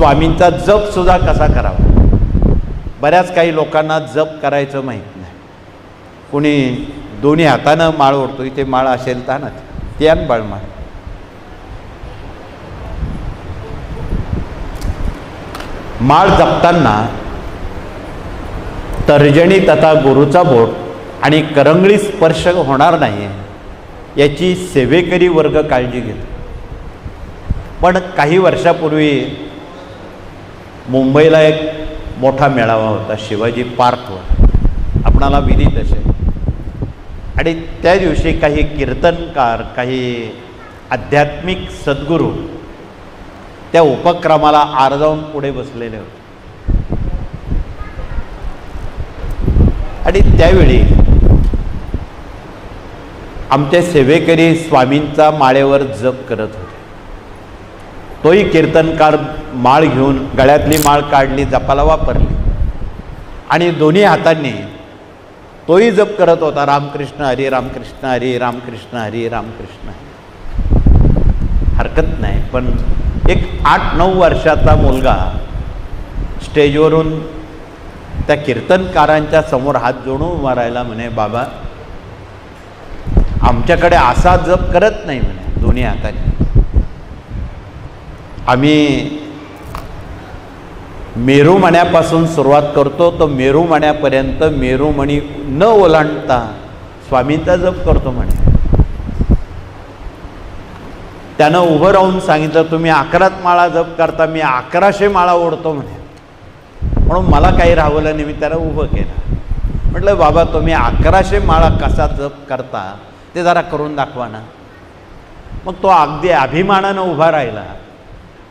स्वामींचा जप सुद्धा कसा करावा? बऱ्याच काही लोकांना जप करायचं माहीत नाही. कोणी दोन्ही हातानं माळ ओढतो इथे माळ असेल तर ना ती आण माळ. माळ जपताना तर्जनी तथा गुरुचा बोट आणि करंगळी स्पर्श होणार नाही याची सेवेकरी वर्ग काळजी घेतो. पण काही वर्षापूर्वी मुंबईला एक मोठा मेळावा होता शिवाजी पार्कवर आपणाला विदित असेल आणि त्या दिवशी काही कीर्तनकार काही आध्यात्मिक सद्गुरू त्या उपक्रमाला आरजावून पुढे बसलेले होते. आणि त्यावेळी आमचे सेवेकरी स्वामींचा माळेवर जप करत होते. तोही कीर्तनकार माळ घेऊन गळ्यातली माळ काढली जपाला वापरली. आणि दोन्ही हातांनी तोही जप करत होता रामकृष्ण हरी रामकृष्ण हरी रामकृष्ण हरी रामकृष्ण हरी. हरकत नाही पण एक आठ नऊ वर्षाचा मुलगा स्टेजवरून त्या कीर्तनकारांच्या समोर हात जोडून उभा राहिला म्हणे बाबा आमच्याकडे असा जप करत नाही म्हणे दोन्ही हाताने. आम्ही मेरूमण्यापासून सुरुवात करतो तो मेरूमण्यापर्यंत मेरूमणी न ओलांडता स्वामींचा जप करतो म्हणे. त्यानं उभं राहून सांगितलं तुम्ही अकराच माळा जप करता मी अकराशे माळा ओढतो म्हणे. म्हणून मला काही राहवलं नाही मी त्याला उभं केलं. म्हटलं बाबा तुम्ही अकराशे माळा कसा जप करता ते जरा करून दाखवा ना. मग तो अगदी अभिमानानं उभा राहिला.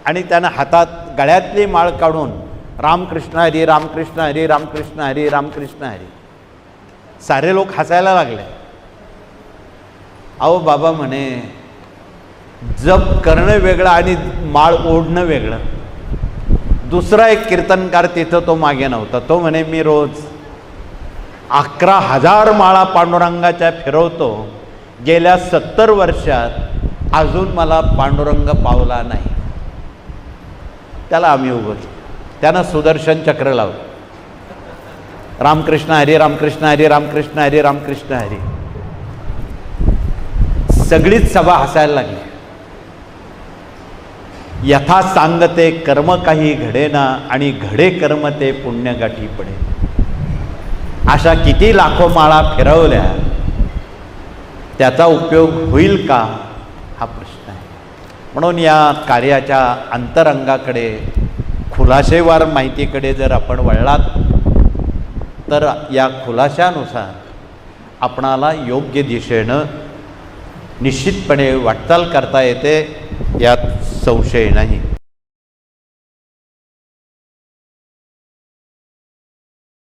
आणि त्यानं हातात गळ्यातली माळ काढून रामकृष्ण हरी रामकृष्ण हरी रामकृष्ण हरी रामकृष्ण हरी. सारे लोक हसायला लागले. अहो बाबा म्हणे जप करणं वेगळं आणि माळ ओढणं वेगळं. दुसरा एक कीर्तनकार तिथं तो मागे नव्हता. तो म्हणे मी रोज अकरा हजार माळा पांडुरंगाच्या फिरवतो. गेल्या सत्तर वर्षात अजून मला पांडुरंग पावला नाही. त्याला आम्ही उभं केलं. त्यानं सुदर्शन चक्र लावलं. रामकृष्ण हरी रामकृष्ण हरी रामकृष्ण हरी रामकृष्ण हरी. सगळीच सभा हसायला लागली. यथा सांगते कर्म काही घडेना आणि घडे कर्म ते पुण्यगाठी पडे. अशा किती लाखो माळा फिरवल्या. त्याचा उपयोग होईल का? म्हणून या कार्याच्या अंतरंगाकडे खुलाशेवार माहितीकडे जर आपण वळलात तर या खुलाशानुसार आपणाला योग्य दिशेनं निश्चितपणे वाटचाल करता येते यात संशय नाही.